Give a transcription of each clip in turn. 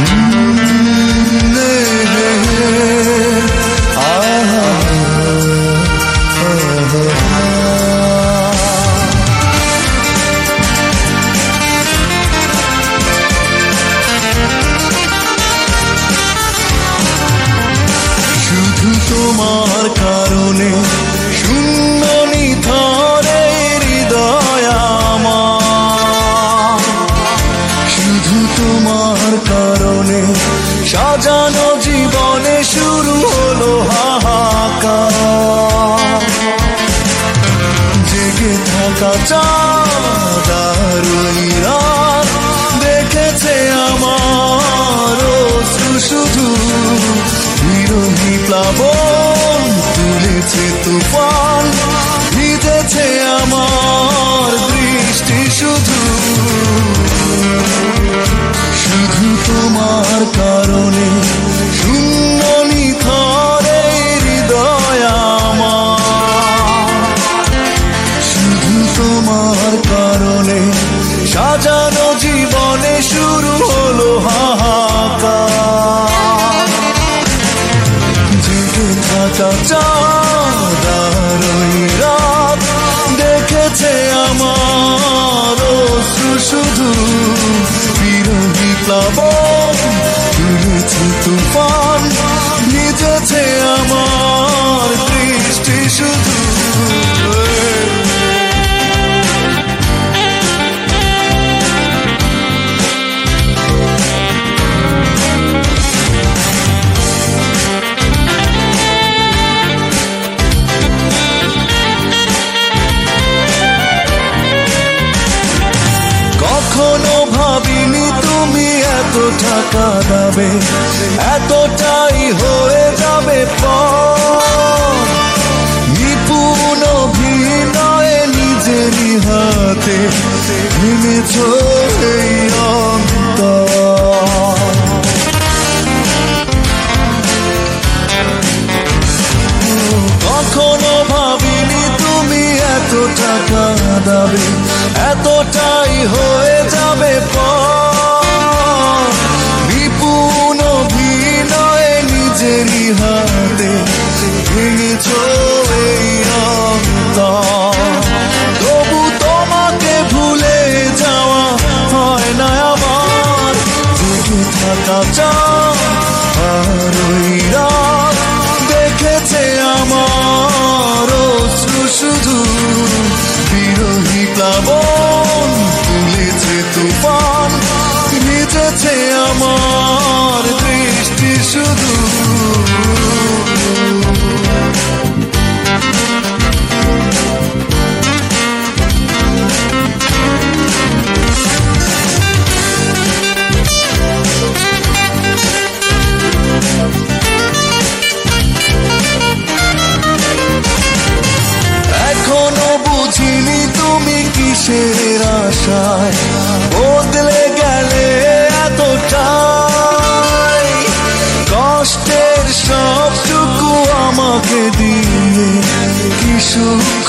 শুধু জীবনে শুরু হলো হাহাকার। জেগে থাকা ওই দেখেছে আমার। শুধু বিরোহী প্লাবন তুলেছে তুফান, ভিজেছে আমার। তোমার কারণে সাজানো জীবনে শুরু হলো হাহাকার। থাকা রাত দেখেছে আমার শুধু। প্লাবন তুলেছে তুফান। দাবে এতটাই হয়ে যাবে নিপুণ অভিনয়ে নিজেরই হাতে ভেঙেছ এই অন্তর। কখনো ভাবিনি তুমি এত টাকা দাবে এতটাই হয়ে যাবে পর দেখেছে আমার শুধু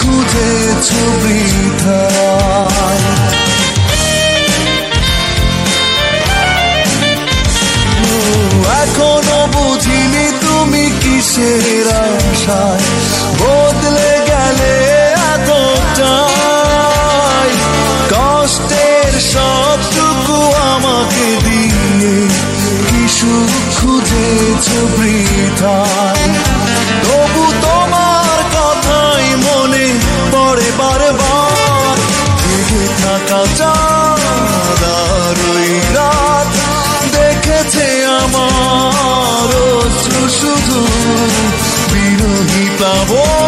খুঁজেছ বৃথায় ও, এখনও বুঝিনি তুমি কিসের আশায়। বদলে গেলে এতটাই কষ্টের সবটুকু আমাকে দিয়ে। কি সুখ খুঁজেছ বৃথায় শুধু বিরোহী প্লাবন